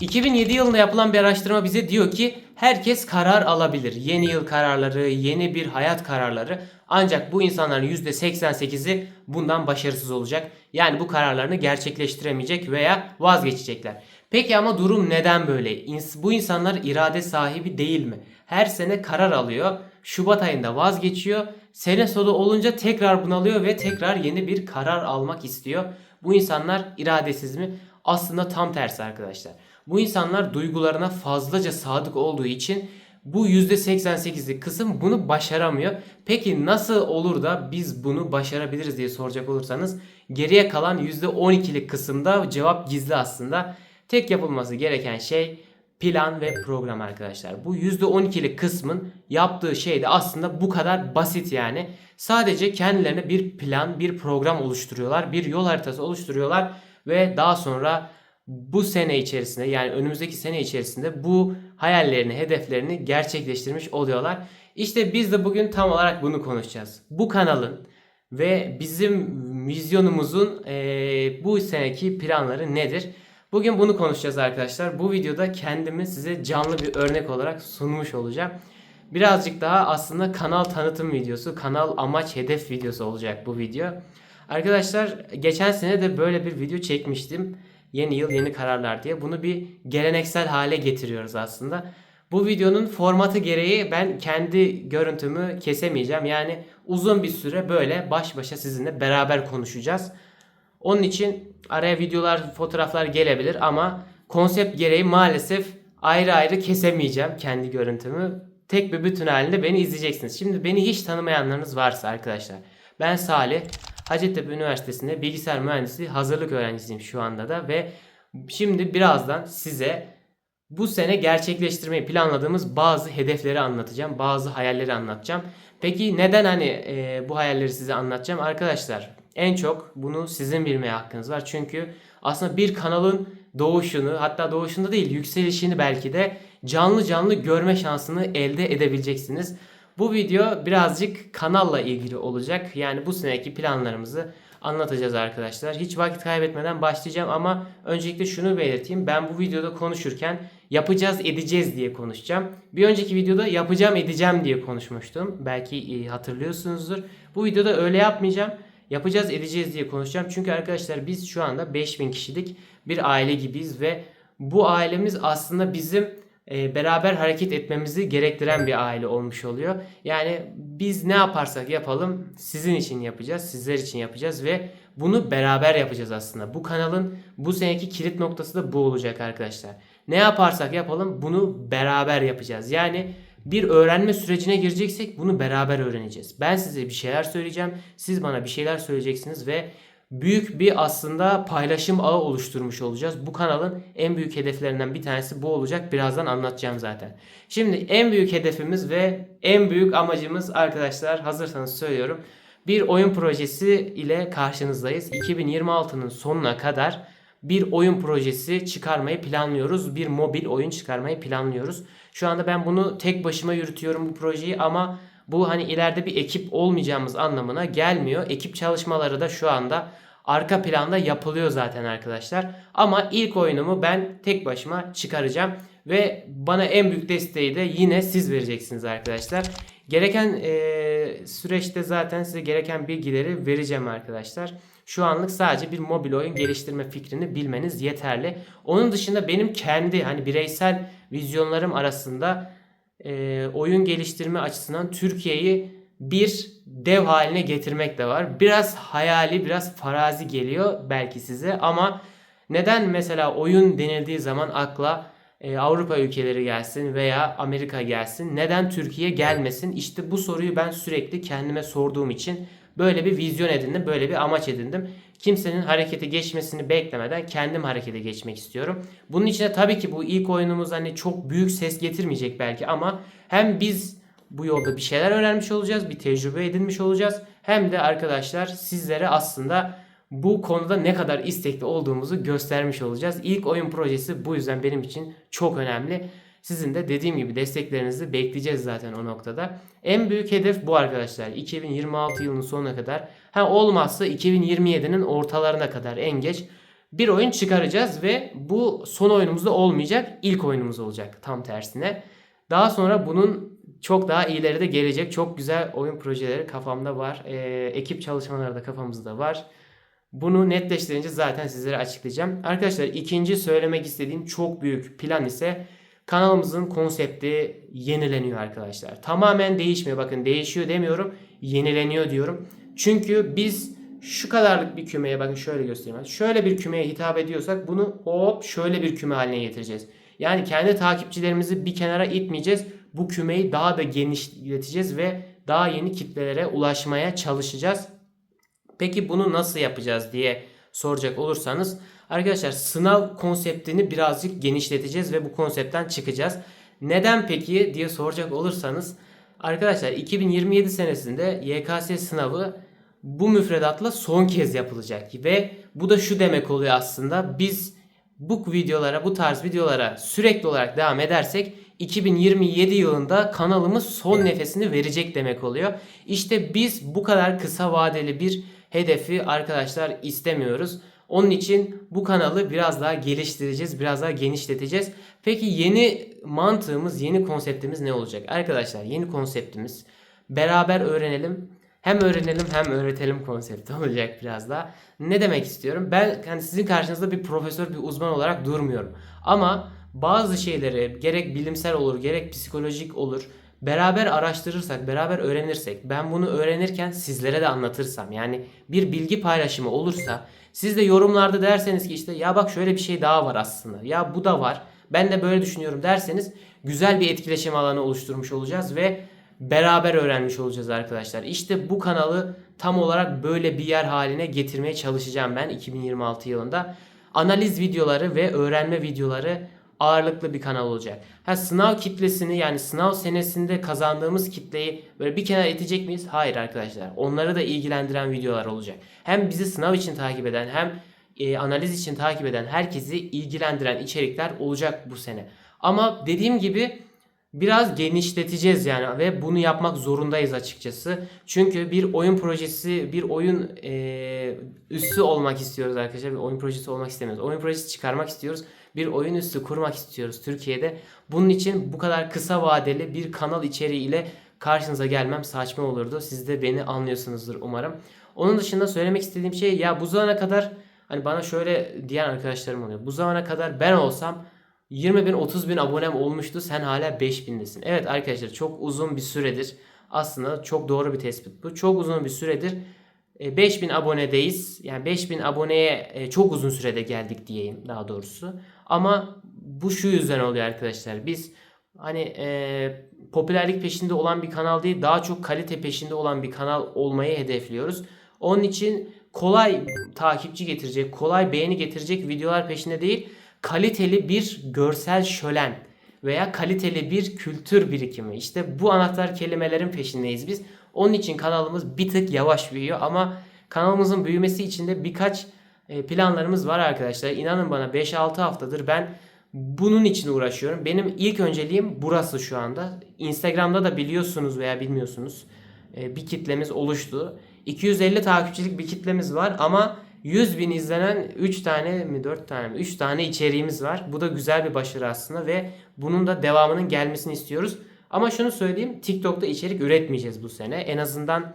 2007 yılında yapılan bir araştırma bize diyor ki herkes karar alabilir. Yeni yıl kararları, yeni bir hayat kararları. Ancak bu insanların %88'i bundan başarısız olacak. Yani bu kararlarını gerçekleştiremeyecek veya vazgeçecekler. Peki ama durum neden böyle? Bu insanlar irade sahibi değil mi? Her sene karar alıyor. Şubat ayında vazgeçiyor. Sene sonu olunca tekrar bunalıyor ve tekrar yeni bir karar almak istiyor. Bu insanlar iradesiz mi? Aslında tam tersi arkadaşlar. Bu insanlar duygularına fazlaca sadık olduğu için bu %88'lik kısım bunu başaramıyor. Peki nasıl olur da biz bunu başarabiliriz diye soracak olursanız geriye kalan %12'lik kısımda cevap gizli aslında. Tek yapılması gereken şey plan ve program arkadaşlar. Bu %12'lik kısmın yaptığı şey de aslında bu kadar basit yani. Sadece kendilerine bir plan, bir program oluşturuyorlar, bir yol haritası oluşturuyorlar ve daha sonra bu sene içerisinde yani önümüzdeki sene içerisinde bu hayallerini, hedeflerini gerçekleştirmiş oluyorlar. İşte biz de bugün tam olarak bunu konuşacağız. Bu kanalın ve bizim vizyonumuzun eee, bu seneki planları nedir? Bugün bunu konuşacağız arkadaşlar. Bu videoda kendimi size canlı bir örnek olarak sunmuş olacağım. Birazcık daha aslında kanal tanıtım videosu, kanal amaç hedef videosu olacak bu video. Arkadaşlar geçen sene de böyle bir video çekmiştim. Yeni yıl yeni kararlar diye. Bunu bir geleneksel hale getiriyoruz aslında. Bu videonun formatı gereği ben kendi görüntümü kesemeyeceğim. Yani uzun bir süre böyle baş başa sizinle beraber konuşacağız. Onun için araya videolar, fotoğraflar gelebilir ama konsept gereği maalesef ayrı ayrı kesemeyeceğim kendi görüntümü. Tek bir bütün halinde beni izleyeceksiniz. Şimdi beni hiç tanımayanlarınız varsa arkadaşlar. Ben Salih. Hacettepe Üniversitesi'nde bilgisayar mühendisliği hazırlık öğrencisiyim şu anda da ve şimdi birazdan size bu sene gerçekleştirmeyi planladığımız bazı hedefleri anlatacağım. Bazı hayalleri anlatacağım. Peki neden hani e, bu hayalleri size anlatacağım? Arkadaşlar en çok bunu sizin bilmeye hakkınız var. Çünkü aslında bir kanalın doğuşunu hatta doğuşunda değil yükselişini belki de canlı canlı görme şansını elde edebileceksiniz. Bu video birazcık kanalla ilgili olacak. Yani bu seneki planlarımızı anlatacağız arkadaşlar. Hiç vakit kaybetmeden başlayacağım ama öncelikle şunu belirteyim. Ben bu videoda konuşurken yapacağız edeceğiz diye konuşacağım. Bir önceki videoda yapacağım edeceğim diye konuşmuştum. Belki e, hatırlıyorsunuzdur. Bu videoda öyle yapmayacağım. Yapacağız edeceğiz diye konuşacağım. Çünkü arkadaşlar biz şu anda 5000 kişilik bir aile gibiyiz ve bu ailemiz aslında bizim e, beraber hareket etmemizi gerektiren bir aile olmuş oluyor. Yani biz ne yaparsak yapalım sizin için yapacağız, sizler için yapacağız ve bunu beraber yapacağız aslında. Bu kanalın bu seneki kilit noktası da bu olacak arkadaşlar. Ne yaparsak yapalım bunu beraber yapacağız. Yani bir öğrenme sürecine gireceksek bunu beraber öğreneceğiz. Ben size bir şeyler söyleyeceğim, siz bana bir şeyler söyleyeceksiniz ve büyük bir aslında paylaşım ağı oluşturmuş olacağız. Bu kanalın en büyük hedeflerinden bir tanesi bu olacak. Birazdan anlatacağım zaten. Şimdi en büyük hedefimiz ve en büyük amacımız arkadaşlar hazırsanız söylüyorum. Bir oyun projesi ile karşınızdayız. 2026'nın sonuna kadar bir oyun projesi çıkarmayı planlıyoruz. Bir mobil oyun çıkarmayı planlıyoruz. Şu anda ben bunu tek başıma yürütüyorum bu projeyi ama bu hani ileride bir ekip olmayacağımız anlamına gelmiyor. Ekip çalışmaları da şu anda arka planda yapılıyor zaten arkadaşlar. Ama ilk oyunumu ben tek başıma çıkaracağım ve bana en büyük desteği de yine siz vereceksiniz arkadaşlar. Gereken eee, süreçte zaten size gereken bilgileri vereceğim arkadaşlar. Şu anlık sadece bir mobil oyun geliştirme fikrini bilmeniz yeterli. Onun dışında benim kendi hani bireysel vizyonlarım arasında e, oyun geliştirme açısından Türkiye'yi bir dev haline getirmek de var. Biraz hayali, biraz farazi geliyor belki size ama neden mesela oyun denildiği zaman akla e, Avrupa ülkeleri gelsin veya Amerika gelsin? Neden Türkiye gelmesin? İşte bu soruyu ben sürekli kendime sorduğum için böyle bir vizyon edindim, böyle bir amaç edindim. Kimsenin harekete geçmesini beklemeden kendim harekete geçmek istiyorum. Bunun için de tabii ki bu ilk oyunumuz hani çok büyük ses getirmeyecek belki ama hem biz bu yolda bir şeyler öğrenmiş olacağız, bir tecrübe edinmiş olacağız. Hem de arkadaşlar sizlere aslında bu konuda ne kadar istekli olduğumuzu göstermiş olacağız. İlk oyun projesi bu yüzden benim için çok önemli. Sizin de dediğim gibi desteklerinizi bekleyeceğiz zaten o noktada. En büyük hedef bu arkadaşlar. 2026 yılının sonuna kadar. Ha olmazsa 2027'nin ortalarına kadar en geç bir oyun çıkaracağız ve bu son oyunumuzda olmayacak ilk oyunumuz olacak tam tersine. Daha sonra bunun çok daha iyileri de gelecek. Çok güzel oyun projeleri kafamda var. Ee, ekip çalışmaları da kafamızda var. Bunu netleştirince zaten sizlere açıklayacağım. Arkadaşlar ikinci söylemek istediğim çok büyük plan ise kanalımızın konsepti yenileniyor arkadaşlar. Tamamen değişmiyor. Bakın değişiyor demiyorum. Yenileniyor diyorum. Çünkü biz şu kadarlık bir kümeye bakın şöyle göstereyim. Şöyle bir kümeye hitap ediyorsak bunu hop şöyle bir küme haline getireceğiz. Yani kendi takipçilerimizi bir kenara itmeyeceğiz. Bu kümeyi daha da genişleteceğiz ve daha yeni kitlelere ulaşmaya çalışacağız. Peki bunu nasıl yapacağız diye soracak olursanız arkadaşlar sınav konseptini birazcık genişleteceğiz ve bu konseptten çıkacağız. Neden peki diye soracak olursanız arkadaşlar 2027 senesinde YKS sınavı bu müfredatla son kez yapılacak ve bu da şu demek oluyor aslında biz bu videolara bu tarz videolara sürekli olarak devam edersek 2027 yılında kanalımız son nefesini verecek demek oluyor. İşte biz bu kadar kısa vadeli bir hedefi arkadaşlar istemiyoruz. Onun için bu kanalı biraz daha geliştireceğiz, biraz daha genişleteceğiz. Peki yeni mantığımız, yeni konseptimiz ne olacak? Arkadaşlar yeni konseptimiz beraber öğrenelim. Hem öğrenelim hem öğretelim konsepti olacak biraz daha. Ne demek istiyorum? Ben hani sizin karşınızda bir profesör, bir uzman olarak durmuyorum. Ama bazı şeyleri gerek bilimsel olur, gerek psikolojik olur beraber araştırırsak, beraber öğrenirsek, ben bunu öğrenirken sizlere de anlatırsam, yani bir bilgi paylaşımı olursa, siz de yorumlarda derseniz ki işte ya bak şöyle bir şey daha var aslında, ya bu da var, ben de böyle düşünüyorum derseniz güzel bir etkileşim alanı oluşturmuş olacağız ve beraber öğrenmiş olacağız arkadaşlar. İşte bu kanalı tam olarak böyle bir yer haline getirmeye çalışacağım ben 2026 yılında. Analiz videoları ve öğrenme videoları ağırlıklı bir kanal olacak. Ha sınav kitlesini yani sınav senesinde kazandığımız kitleyi böyle bir kenara itecek miyiz? Hayır arkadaşlar. Onları da ilgilendiren videolar olacak. Hem bizi sınav için takip eden hem e, analiz için takip eden herkesi ilgilendiren içerikler olacak bu sene. Ama dediğim gibi biraz genişleteceğiz yani ve bunu yapmak zorundayız açıkçası. Çünkü bir oyun projesi, bir oyun e, üssü olmak istiyoruz arkadaşlar. Bir oyun projesi olmak istemiyoruz. Oyun projesi çıkarmak istiyoruz. Bir oyun üssü kurmak istiyoruz Türkiye'de. Bunun için bu kadar kısa vadeli bir kanal içeriğiyle karşınıza gelmem saçma olurdu. Siz de beni anlıyorsunuzdur umarım. Onun dışında söylemek istediğim şey ya bu zamana kadar hani bana şöyle diyen arkadaşlarım oluyor. Bu zamana kadar ben olsam 20 bin 30 bin abonem olmuştu sen hala 5000'desin. Evet arkadaşlar çok uzun bir süredir aslında çok doğru bir tespit bu. Çok uzun bir süredir 5000 abonedeyiz. Yani 5000 aboneye e, çok uzun sürede geldik diyeyim daha doğrusu. Ama bu şu yüzden oluyor arkadaşlar. Biz hani e, popülerlik peşinde olan bir kanal değil daha çok kalite peşinde olan bir kanal olmayı hedefliyoruz. Onun için kolay takipçi getirecek, kolay beğeni getirecek videolar peşinde değil kaliteli bir görsel şölen veya kaliteli bir kültür birikimi. İşte bu anahtar kelimelerin peşindeyiz biz. Onun için kanalımız bir tık yavaş büyüyor ama kanalımızın büyümesi için de birkaç e, planlarımız var arkadaşlar. İnanın bana 5-6 haftadır ben bunun için uğraşıyorum. Benim ilk önceliğim burası şu anda. Instagram'da da biliyorsunuz veya bilmiyorsunuz e, bir kitlemiz oluştu. 250 takipçilik bir kitlemiz var ama 100 bin izlenen 3 tane mi 4 tane mi 3 tane içeriğimiz var. Bu da güzel bir başarı aslında ve bunun da devamının gelmesini istiyoruz. Ama şunu söyleyeyim TikTok'ta içerik üretmeyeceğiz bu sene. En azından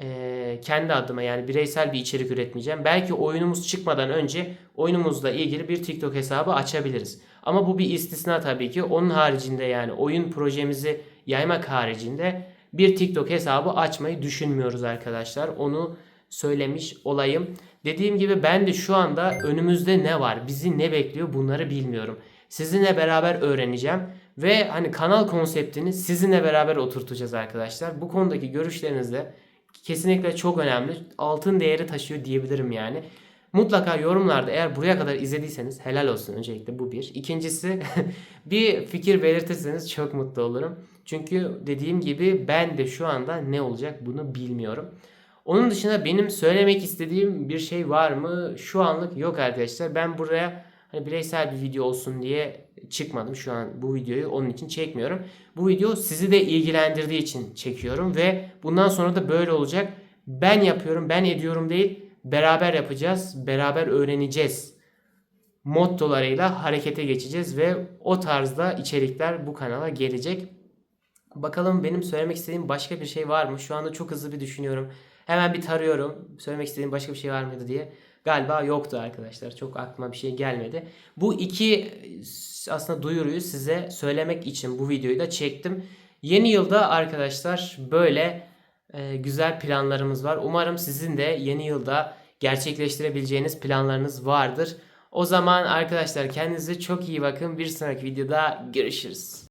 e, kendi adıma yani bireysel bir içerik üretmeyeceğim. Belki oyunumuz çıkmadan önce oyunumuzla ilgili bir TikTok hesabı açabiliriz. Ama bu bir istisna tabii ki. Onun haricinde yani oyun projemizi yaymak haricinde bir TikTok hesabı açmayı düşünmüyoruz arkadaşlar. Onu söylemiş olayım. Dediğim gibi ben de şu anda önümüzde ne var, bizi ne bekliyor bunları bilmiyorum. Sizinle beraber öğreneceğim ve hani kanal konseptini sizinle beraber oturtacağız arkadaşlar. Bu konudaki görüşleriniz de kesinlikle çok önemli. Altın değeri taşıyor diyebilirim yani. Mutlaka yorumlarda eğer buraya kadar izlediyseniz helal olsun öncelikle bu bir. İkincisi bir fikir belirtirseniz çok mutlu olurum. Çünkü dediğim gibi ben de şu anda ne olacak bunu bilmiyorum. Onun dışında benim söylemek istediğim bir şey var mı? Şu anlık yok arkadaşlar. Ben buraya hani bireysel bir video olsun diye çıkmadım. Şu an bu videoyu onun için çekmiyorum. Bu video sizi de ilgilendirdiği için çekiyorum ve bundan sonra da böyle olacak. Ben yapıyorum, ben ediyorum değil. Beraber yapacağız, beraber öğreneceğiz mottolarıyla harekete geçeceğiz ve o tarzda içerikler bu kanala gelecek. Bakalım benim söylemek istediğim başka bir şey var mı? Şu anda çok hızlı bir düşünüyorum. Hemen bir tarıyorum. Söylemek istediğim başka bir şey var mıydı diye. Galiba yoktu arkadaşlar. Çok aklıma bir şey gelmedi. Bu iki aslında duyuruyu size söylemek için bu videoyu da çektim. Yeni yılda arkadaşlar böyle e, güzel planlarımız var. Umarım sizin de yeni yılda gerçekleştirebileceğiniz planlarınız vardır. O zaman arkadaşlar kendinize çok iyi bakın. Bir sonraki videoda görüşürüz.